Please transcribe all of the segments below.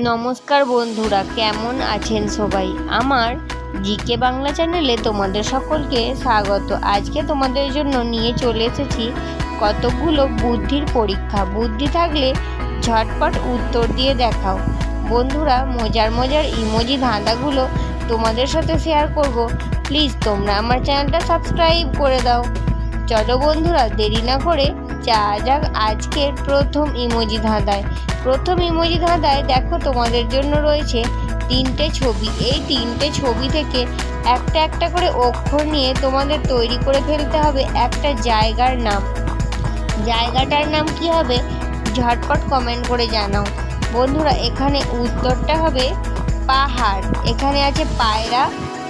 নমস্কার বন্ধুরা, কেমন আছেন সবাই? আমার জিকে বাংলা চ্যানেলে তোমাদের সকলকে স্বাগত। আজকে তোমাদের জন্য নিয়ে চলে এসেছি কতগুলো বুদ্ধির পরীক্ষা। বুদ্ধি থাকলে ঝটপট উত্তর দিয়ে দেখাও। বন্ধুরা, মজার মজার ইমোজি ধাঁধাগুলো তোমাদের সাথে শেয়ার করব। প্লিজ তোমরা আমার চ্যানেলটা সাবস্ক্রাইব করে দাও। চলো বন্ধুরা, দেরি না করে যা যাক আজকের প্রথম ইমোজি ধাঁধায়। প্রথম ইমোজি ধাঁধায় দেখো তোমাদের জন্য রয়েছে তিনটে ছবি। এই তিনটে ছবি থেকে একটা একটা করে অক্ষর নিয়ে তোমাদের তৈরি করে ফেলতে হবে একটা জায়গার নাম। জায়গাটার নাম কি হবে? ঝটপট কমেন্ট করে জানাও। বন্ধুরা, এখানে উত্তরটা হবে পাহাড়। এখানে আছে পায়রা,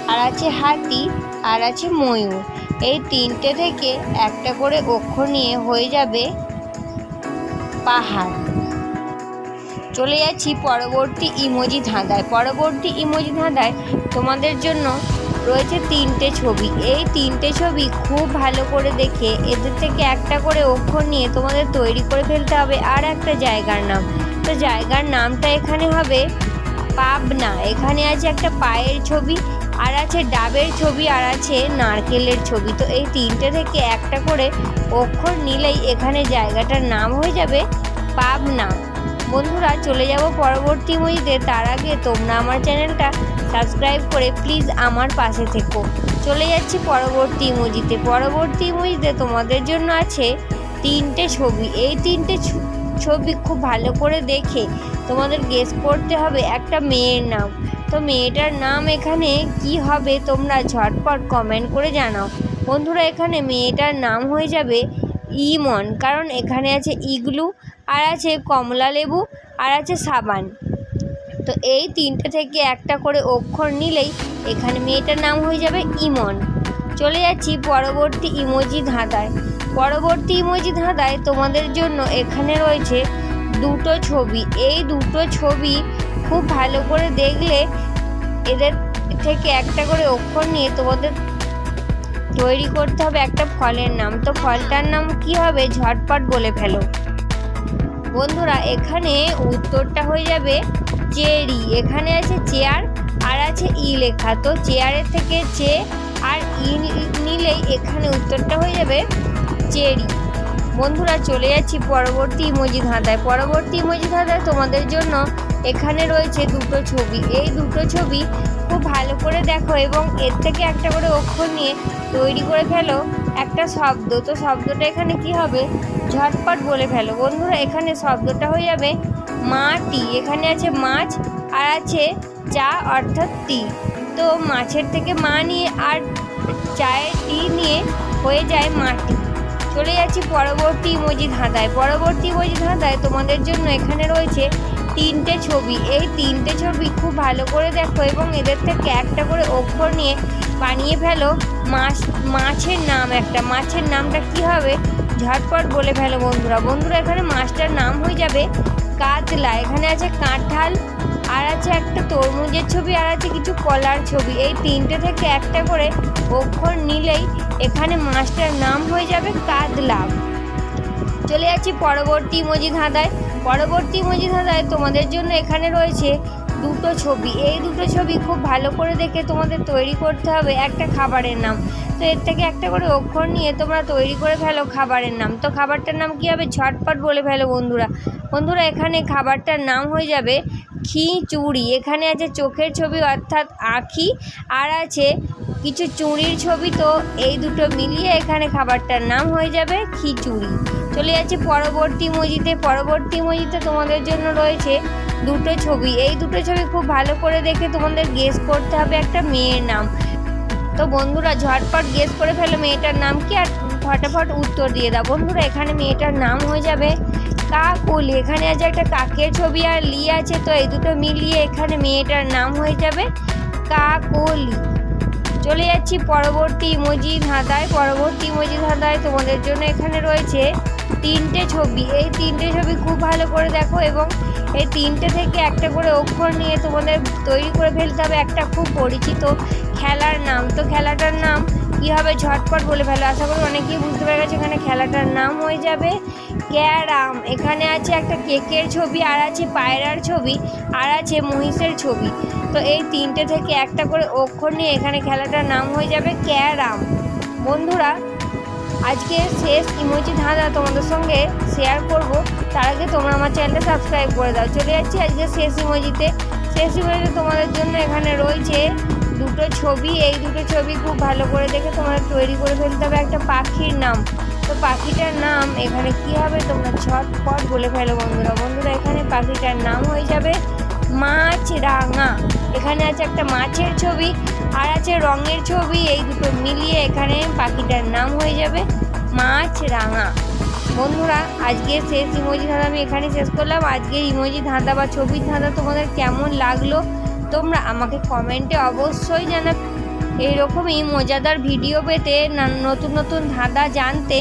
আর আছে হাতি, আর আছে ময়ূর। এই তিনটে থেকে একটা করে অক্ষর নিয়ে হয়ে যাবে পাহাড়। চলে যাচ্ছি পরবর্তী ইমোজি ধাঁধায়। পরবর্তী ইমোজি ধাঁধায় তোমাদের জন্য রয়েছে তিনটে ছবি। এই তিনটে ছবি খুব ভালো করে দেখে, এদের থেকে একটা করে অক্ষর নিয়ে তোমাদের তৈরি করে ফেলতে হবে আর একটা জায়গার নাম। তো জায়গার নামটা এখানে হবে পাবনা। এখানে আছে একটা পায়ের ছবি, আর আছে ডাবের ছবি, আর আছে নারকেলের ছবি। তো এই তিনটে থেকে একটা করে অক্ষর নিলেই এখানে জায়গাটার নাম হয়ে যাবে পাবনা। বন্ধুরা চলে যাব পরবর্তী মুভিতে। তার আগে তোমরা আমার চ্যানেলটা সাবস্ক্রাইব করে প্লিজ আমার পাশে থেকো। চলে যাচ্ছি পরবর্তী ইমোজিতে পরবর্তী ইমোজিতে তোমাদের জন্য আছে তিনটে ছবি। এই তিনটে ছবি খুব ভালো করে দেখে তোমাদের গেস করতে হবে একটা মেয়ের নাম। তো মেয়েটার নাম এখানে কি হবে তোমরা ঝটপট কমেন্ট করে জানাও। বন্ধুরা এখানে মেয়েটার নাম হয়ে যাবে ইমন। কারণ এখানে আছে ইগলু আর আছে কমলা লেবু, আর আছে সাবান। তো এই তিনটে থেকে একটা করে অক্ষর নিলেই এখানে মেয়েটার নাম হয়ে যাবে ইমন। চলে যাচ্ছি পরবর্তী ইমোজি ধাঁধায়। পরবর্তী ইমোজি ধাঁধায় তোমাদের জন্য এখানে রয়েছে দুটো ছবি। এই দুটো ছবি খুব ভালো করে দেখলে এদের থেকে একটা করে অক্ষর নিয়ে তোমাদের তৈরি করতে হবে একটা ফলের নাম। তো ফলটার নাম কি হবে? ঝটপট বলে ফেলো। বন্ধুরা, এখানে উত্তরটা হয়ে যাবে চেরি। এখানে আছে চেয়ার আর আছে ই লেখা। তো চেয়ারের থেকে চে আর ই নিলেই এখানে উত্তরটা হয়ে যাবে চেরি। বন্ধুরা, চলে যাচ্ছি পরবর্তী ইমোজি ধাঁধায়। পরবর্তী ইমোজি ধাঁধায় তোমাদের জন্য এখানে রয়েছে দুটো ছবি। এই দুটো ছবি খুব ভালো করে দেখো এবং এর থেকে একটা করে অক্ষর নিয়ে তৈরি করে ফেলো। একটা শব্দ, তো শব্দটা এখানে কি হবে? ঝটপট বলে ফেলো। বন্ধুরা, এখানে শব্দটা হয়ে যাবে মাটি। এখানে আছে মাছ আর আছে চা, অর্থাৎ টি। তো মাছের থেকে মা নিয়ে আর চায়ের টি নিয়ে হয়ে যায় মাটি। চলে যাচ্ছি পরবর্তী ইমোজি ধাঁধায় পরবর্তী ইমোজি ধাঁধায় তোমাদের জন্য এখানে রয়েছে তিনটে ছবি। এই তিনটে ছবি খুব ভালো করে দেখো এবং এদের থেকে একটা করে অক্ষর নিয়ে বানিয়ে ফেলো। মাছ, মাছের নাম একটা। মাছের নামটা কি হবে? ঝটপট বলে ফেলো বন্ধুরা। বন্ধুরা, এখানে মাছটার নাম হয়ে যাবে কাতলা। এখানে আছে কাঁঠাল, আর আছে একটা তরমুজের ছবি, আর আছে কিছু কলার ছবি। এই তিনটে থেকে একটা করে অক্ষর নিলেই এখানে মাছটার নাম হয়ে যাবে কাতলা। চলে যাচ্ছি পরবর্তী ইমোজি ধাঁধায়। পরবর্তী ইমোজি ধাঁধায় তোমাদের জন্য এখানে রয়েছে দুটো ছবি। এই দুটো ছবি খুব ভালো করে দেখে তোমাদের তৈরি করতে হবে একটা খাবারের নাম। তো এর থেকে একটা করে অক্ষর নিয়ে তোমরা তৈরি করে ফেলো খাবারের নাম। তো খাবারটার নাম কী হবে? ঝটপট বলে ফেলো বন্ধুরা। বন্ধুরা, এখানে খাবারটার নাম হয়ে যাবে খিচুড়ি। এখানে আছে চোখের ছবি অর্থাৎ আঁখি আর আছে কিছু চুড়ির ছবি। তো এই দুটো মিলিয়ে এখানে খাবারটার নাম হয়ে যাবে খিচুড়ি। চলে যাচ্ছি পরবর্তী মজিতে পরবর্তী মজিতে তোমাদের জন্য রয়েছে দুটো ছবি। এই দুটো ছবি খুব ভালো করে দেখে তোমাদের গেস করতে হবে একটা মেয়ের নাম। তো বন্ধুরা, ঝটপট গেস করে ফেলো মেয়েটার নাম কি আর ফটাফট উত্তর দিয়ে দাও। বন্ধুরা, এখানে মেয়েটার নাম হয়ে যাবে কাকুলি। এখানে আছে একটা কাকের ছবি আর লি আছে, তো এই দুটো মিলিয়ে এখানে মেয়েটার নাম হয়ে যাবে কাকলি। চলে যাচ্ছি পরবর্তী ইমোজি ধাঁধায় পরবর্তী ইমোজি ধাঁধায় তোমাদের জন্য এখানে রয়েছে তিনটে ছবি। এই তিনটে ছবি খুব ভালো করে দেখো এবং এই তিনটে থেকে একটা করে অক্ষর নিয়ে তোমাদের তৈরি করে ফেলতে হবে। একটা খুব পরিচিত খেলার নাম। তো খেলাটার নাম কী হবে ঝটপট বলে ফেলো। আশা করি অনেকেই বুঝতে পেরে গেছে এখানে খেলাটার নাম হয়ে যাবে। ক্যারাম। এখানে আছে একটা কেকের ছবি, আর আছে পায়রার ছবি, আর আছে মহিষের ছবি। তো এই তিনটে থেকে একটা করে অক্ষর নিয়ে এখানে খেলাটার নাম হয়ে যাবে ক্যারাম। বন্ধুরা আজকে শেষ ইমোজি ধাঁধা তোমাদের সঙ্গে শেয়ার করব। তার আগে তোমরা আমার চ্যানেলটা সাবস্ক্রাইব করে দাও। চলে যাচ্ছি আজকে শেষ ইমোজিতে। শেষ ইমোজিতে তোমাদের জন্য এখানে রয়েছে দুটো ছবি। এই দুটো ছবি খুব ভালো করে দেখে তোমাদের তৈরি করে ফেলতে হবে একটা পাখির নাম। তো পাখিটার নাম এখানে কি হবে? তোমরা ছটপট বলে ফেলো বন্ধুরা। বন্ধুরা, এখানে পাখিটার নাম হয়ে যাবে মাছ রাঙা এখানে আছে একটা মাছের ছবি আর আছে রঙের ছবি। এই দুটো মিলিয়ে এখানে পাখিটার নাম হয়ে যাবে মাছ রাঙা বন্ধুরা আজকে শেষ ইমোজি ধাঁধা আমি এখানে শেষ করলাম। আজকের ইমোজি ধাঁধা বা ছবির ধাঁধা তোমাদের কেমন লাগল তোমরা আমাকে কমেন্টে অবশ্যই জানাবে। এইরকমই মজাদার ভিডিও পেতে নতুন নতুন ধাঁধা জানতে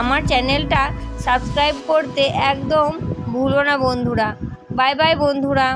আমার চ্যানেলটা সাবস্ক্রাইব করতে একদম ভুলো না বন্ধুরা। বাই বাই বন্ধুরা।